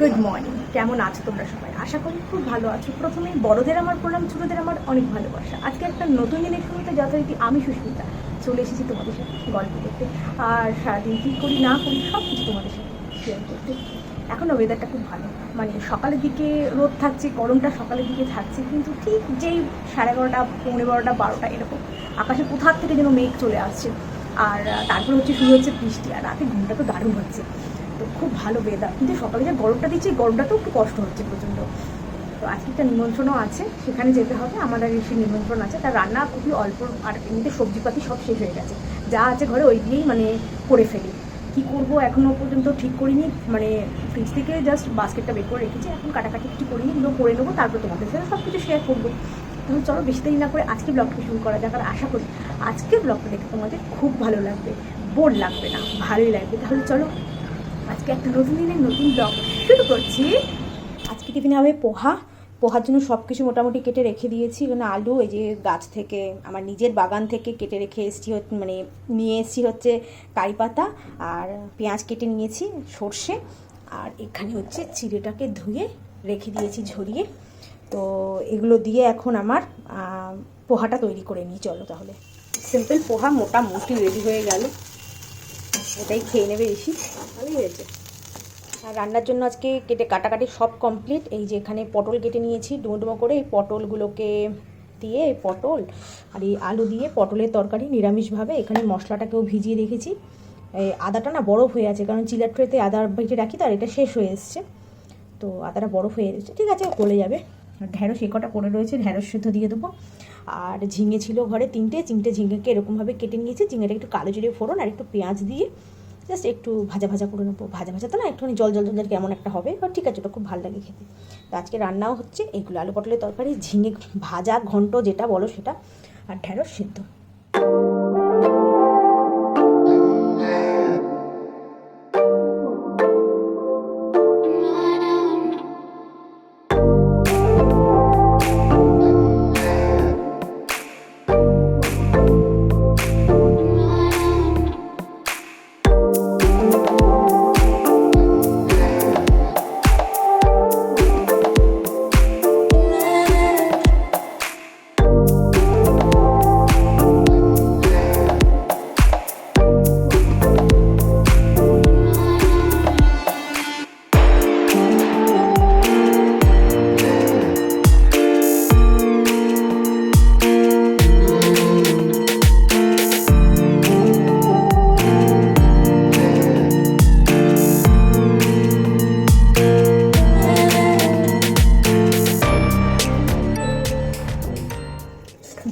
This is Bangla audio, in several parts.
গুড মর্নিং কেমন আছো তোমরা সবাই? আশা করি খুব ভালো আছো। প্রথমে বড়দের আমার প্রণাম, ছোটদের আমার অনেক ভালোবাসা। আজকে একটা নতুন দিনের শুরুতে যথারীতি আমি সুস্মিতা, চলে এসেছি তোমাদের সাথে গল্প করতে। আর সারাদিন কী করি না করি সব কিছু তোমাদের সাথে শেয়ার করতে। এখন ওয়েদারটা খুব ভালো। মানে সকালের দিকে রোদ থাকছে, গরমটা সকালের দিকে থাকছে, কিন্তু ঠিক যেই সাড়ে এগারোটা, পৌনে বারোটা বারোটা এরকম আকাশে কোথার থেকে যেন মেঘ চলে আসছে। আর, তারপর হচ্ছে শুরু হচ্ছে বৃষ্টি, আর রাতে ঘুমটা তো দারুণ হচ্ছে। তো খুব ভালো ওয়েদার কিন্তু সকালে যে গরমটা দিচ্ছে, এই গরমটাতেও একটু কষ্ট হচ্ছে প্রচণ্ড। তো আজকে একটা নিমন্ত্রণও আছে, সেখানে যেতে হবে। আমাদের সেই নিমন্ত্রণ আছে। তার রান্না খুবই অল্প, আর এমনিতে সবজিপাতি সব শেষ হয়ে গেছে। যা আছে ঘরে ওই দিয়েই মানে করে ফেলি। কি করব এখনও পর্যন্ত ঠিক করিনি। মানে ফ্রিজ থেকে জাস্ট বাস্কেটটা বের করে রেখেছি। এখন কাটাকাটি একটু করিনি, এগুলো করে নেব, তারপর তোমাদের সাথে সব কিছু শেয়ার করব। তাহলে চলো বেশি দেরি না করে আজকে ব্লগটা শুরু করা যাক। আর আশা করি আজকে ব্লগটা দেখে তোমাদের খুব ভালো লাগবে। বোর লাগবে না, ভালোই লাগবে। তাহলে চলো আজকে একটা নতুন দিনের নতুন ব্লগ শুরু করছি। আজকে টিফিনে হবে পোহা। পোহার জন্য সব কিছু মোটামুটি কেটে রেখে দিয়েছি। এখানে আলু, এই যে গাছ থেকে, আমার নিজের বাগান থেকে কেটে রেখে এসেছি মানে নিয়ে এসেছি হচ্ছে কারি পাতা আর পেঁয়াজ কেটে নিয়েছি, সর্ষে। আর এখানে হচ্ছে চিড়েটাকে ধুয়ে রেখে দিয়েছি ঝরিয়ে। তো এগুলো দিয়ে এখন আমার পোহাটা তৈরি করে নিই। চলো তাহলে। সিম্পল পোহা মোটামুটি রেডি হয়ে গেল। এটাই খেয়ে নেবে বেশি ভালোই হয়েছে। আর রান্নার জন্য আজকে কেটে কাটাকাটি সব কমপ্লিট এই যে এখানে পটল কেটে নিয়েছি ডুমো ডুমো করে এই পটলগুলোকে দিয়ে এই পটল আর এই আলু দিয়ে পটলের তরকারি নিরামিষভাবে। এখানে মশলাটাকেও ভিজিয়ে রেখেছি। এই আদাটা না বরফ হয়ে আছে, কারণ চিলার ট্রেতে আদা বেটে রাখি তো আর এটা শেষ হয়ে এসছে। তো আদাটা বরফ হয়ে এসেছে। ঠিক আছে, গলে যাবে। ঢ্যাঁড়স এ কটা পড়ে রয়েছে ঢ্যাঁড়স সেদ্ধ দিয়ে দেবো। আর ঝিঙে ছিল ঘরে তিনটে তিনটে ঝিঙেকে এরকমভাবে কেটে নিয়েছি। ঝিঙেটা একটু কালো জিরে ফোড়ন আর একটু পেঁয়াজ দিয়ে জাস্ট একটু ভাজা ভাজা করে নেব। ভাজা ভাজা তো না, একটুখানি জল জল জল কেমন একটা হবে বা ঠিক আছে, ওটা খুব ভালো লাগে খেতে। তো আজকে রান্নাও হচ্ছে এগুলো, আলু পটলের তরকারি, ঝিঙে ভাজা ঘন্ট যেটা বলো সেটা, আর ঢ্যাঁড়স সিদ্ধ।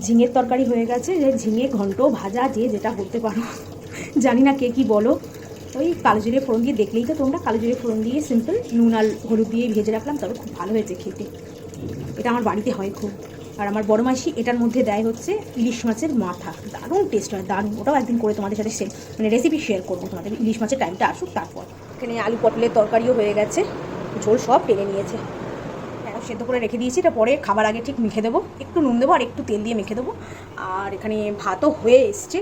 ঝিঙের তরকারি হয়ে গেছে, যে ঝিঙে ঘন্ট ভাজা, যে যেটা বলতে পারো। জানি না কে কি বলো। ওই কালো জিরে ফোড়ন দিয়ে দেখলেই তো তোমরা। কালো জিরে ফোড়ন দিয়ে সিম্পল নুন আর হলুদ দিয়ে ভেজে রাখলাম তবে খুব ভালো হয়েছে খেতে। এটা আমার বাড়িতে হয় খুব। আর আমার বড় মাসি এটার মধ্যে দেয় হচ্ছে ইলিশ মাছের মাথা। দারুণ টেস্ট হয়, দারুণ। ওটাও একদিন করে তোমাদের সাথে সে মানে রেসিপি শেয়ার করব তোমাদের। ইলিশ মাছের টাইমটা আসুক তারপর। এখানে আলু পটলের তরকারিও হয়ে গেছে। ঝোল সব টেনে নিয়েছে। সেদ্ধ করে রেখে দিয়েছি, এটা পরে খাবার আগে ঠিক মেখে দেবো। একটু নুন দেবো আর একটু তেল দিয়ে মেখে দেবো। আর এখানে ভাতও হয়ে এসছে।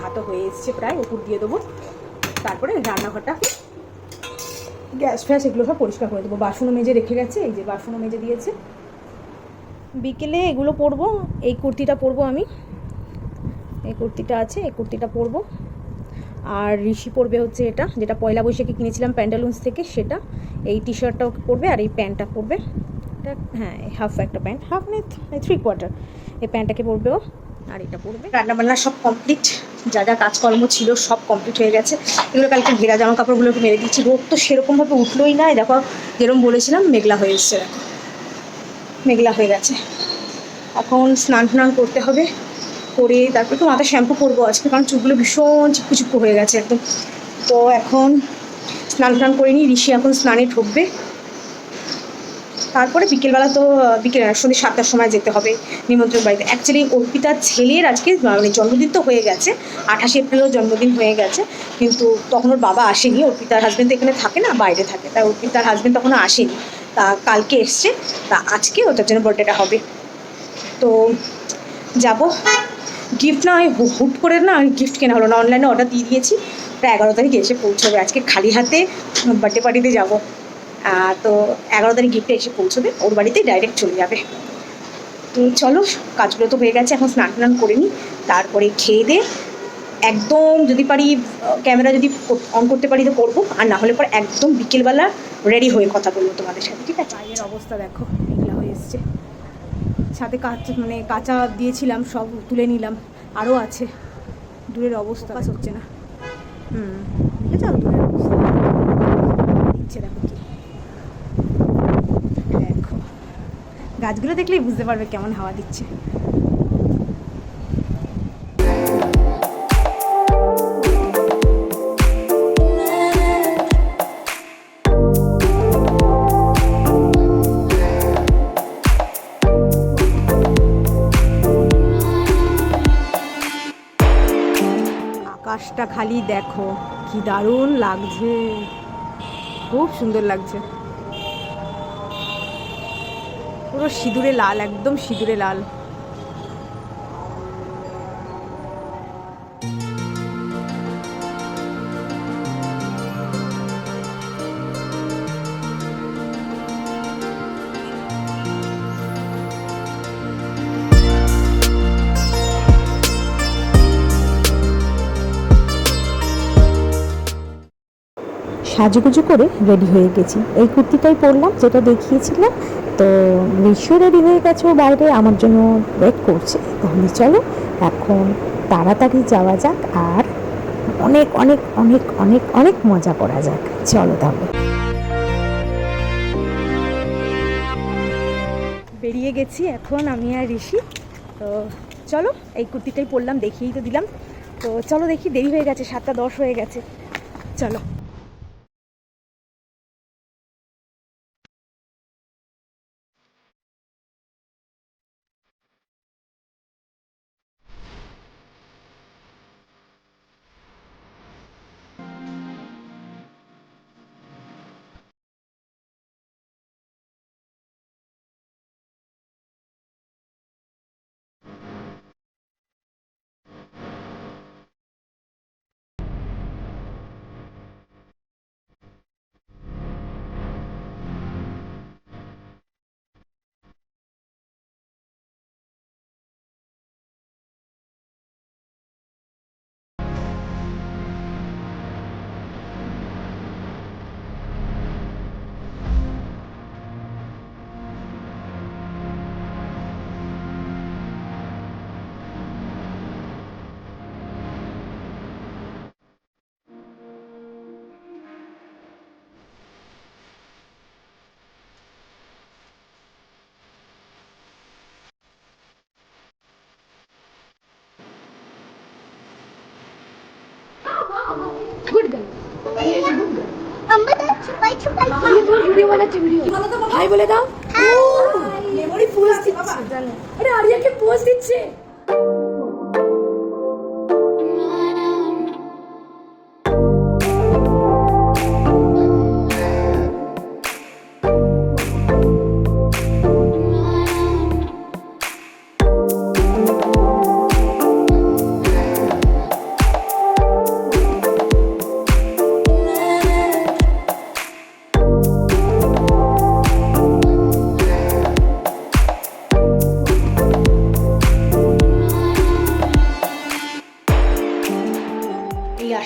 ভাতও হয়ে এসছে প্রায় উপর দিয়ে দেবো। তারপরে রান্নাঘরটা গ্যাস ফ্যাস এগুলো সব পরিষ্কার করে দেবো। বাসনও মেজে রেখে গেছে, এই যে বাসনও মেজে দিয়েছে। বিকেলে এগুলো পরবো, এই কুর্তিটা পরবো আমি। এই কুর্তিটা আছে, এই কুর্তিটা পরবো। আর ঋষি পরবে হচ্ছে এটা, যেটা পয়লা বৈশাখে কিনেছিলাম প্যান্টালুন্স থেকে, সেটা। এই টি শার্টটাও পরবে আর এই প্যান্টটা পরবে। এটা হ্যাঁ হাফ একটা প্যান্ট হাফ মানে থ্রি কোয়ার্টার এই প্যান্টটাকে পরবে ও, আর এটা পরবে। রান্নাবান্না সব কমপ্লিট যা যা কাজকর্ম ছিল সব কমপ্লিট হয়ে গেছে। এগুলো কালকে ঘেরা জামা কাপড়গুলোকে মেরে দিচ্ছি রোদ তো সেরকমভাবে উঠলোই না। দেখো যেরকম বলেছিলাম, মেঘলা হয়ে এসছে, দেখো। মেঘলা হয়ে গেছে। এখন স্নান টান করতে হবে। করে তারপরে তো মাথা শ্যাম্পু করব আজকে, কারণ চুলগুলো ভীষণ চিপকু চিপকু হয়ে গেছে একদম। তো এখন স্নান টান করে নিই, ঋষি এখন স্নানে ঢুকবে। তারপরে বিকেলবেলা তো বিকেল, সন্ধ্যে সাতটার সময় যেতে হবে নিমন্ত্রণ বাড়িতে। অ্যাকচুয়ালি অর্পিতার ছেলের আজকে মানে জন্মদিন তো হয়ে গেছে, আঠাশে এপ্রিলও জন্মদিন হয়ে গেছে, কিন্তু তখন ওর বাবা আসেনি, অর্পিতার হাজবেন্ড তো এখানে থাকে না, বাইরে থাকে। তাই অর্পিতার হাজবেন্ড তখনও আসেনি, তা কালকে এসছে, তা আজকে ওটার জন্য বার্থডেটা হবে। তো যাব। গিফট না হয় হুট করে না আমি গিফট কেনা হলো না। অনলাইনে অর্ডার দিয়ে দিয়েছি। প্রায় এগারো তারিখে এসে পৌঁছবে। আজকে খালি হাতে বার্থডে পার্টিতে যাব। তো এগারো তারিখ গিফটে এসে পৌঁছবে। ওর বাড়িতে ডাইরেক্ট চলে যাবে। তো চলো, কাজগুলো তো হয়ে গেছে। এখন স্নান টান করে নিই। তারপরে খেয়ে দিয়ে একদম যদি পারি ক্যামেরা যদি অন করতে পারি তো করব। আর না হলে পর একদম বিকেলবেলা রেডি হয়ে কথা বলব তোমাদের সাথে। ঠিক আছে? অবস্থা দেখো। ছাদে কাঁচ মানে কাঁচা দিয়েছিলাম, সব তুলে নিলাম। আরও আছে। দূরের অবস্থা। কাজ হচ্ছে না। হুম ঠিক আছে দূরের অবস্থা। দিচ্ছে দেখো কি। দেখো। গাছগুলো দেখলেই বুঝতে পারবে কেমন হাওয়া দিচ্ছে। আকাশটা খালি দেখো। কি দারুণ লাগছে। খুব সুন্দর লাগছে। পুরো সিঁদুরে লাল, একদম সিঁদুরে লাল। সাজুগুজু করে রেডি হয়ে গেছি। এই কুর্তিটাই পরলাম, যেটা দেখিয়েছিলাম তো ঋষিও রেডি হয়ে গেছে ও বাইরে, আমার জন্য ওয়েট করছে। তাহলে চলো, এখন তাড়াতাড়ি যাওয়া যাক আর অনেক অনেক অনেক অনেক অনেক মজা করা যাক। চলো তাহলে। বেরিয়ে গেছি এখন আমি আর ঋষি। তো চলো, এই কুর্তিটাই পরলাম, দেখিয়েই তো দিলাম। তো চলো দেখি, দেরি হয়ে গেছে, সাতটা দশ হয়ে গেছে। চলো। হাই বলে দাও মেমোরি পোজ দিচ্ছে আরে আরিয়াকে পোস্ট দিচ্ছে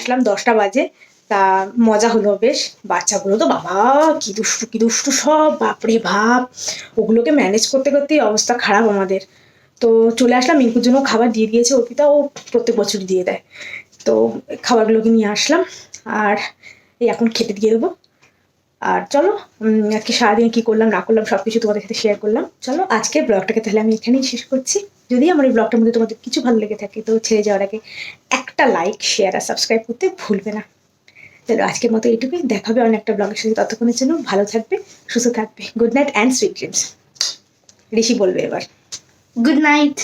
আসলাম দশটা বাজে। তা মজা হলো বেশ। বাচ্চাগুলো তো বাবা, কি দুষ্টু কি দুষ্টু সব, বাপরে ভাব ওগুলোকে ম্যানেজ করতে করতেই অবস্থা খারাপ আমাদের। তো চলে আসলাম মিঙ্কুর জন্য খাবার দিয়ে দিয়েছে অর্পিতা। ও প্রত্যেক বছরই দিয়ে দেয়। তো খাবারগুলোকে নিয়ে আসলাম। আর এই এখন খেতে দিয়ে দেবো। আর চলো আজকে সারাদিন কী করলাম, না করলাম সব কিছু তোমাদের সাথে শেয়ার করলাম। চলো আজকে ব্লগটাকে তাহলে আমি এখানেই শেষ করছি। যদি আমার এই ব্লগটার মধ্যে তোমাদের কিছু ভালো লেগে থাকে, তো ছেড়ে যাওয়ার আগে একটা লাইক শেয়ার আর সাবস্ক্রাইব করতে ভুলবে না। তাহলে আজকের মতো এইটুকুই। দেখাবে অনেক একটা ব্লগের সাথে। ততক্ষণের জন্য ভালো থাকবে, সুস্থ থাকবে। Good night and sweet dreams Rishi বলবে এবার। Good night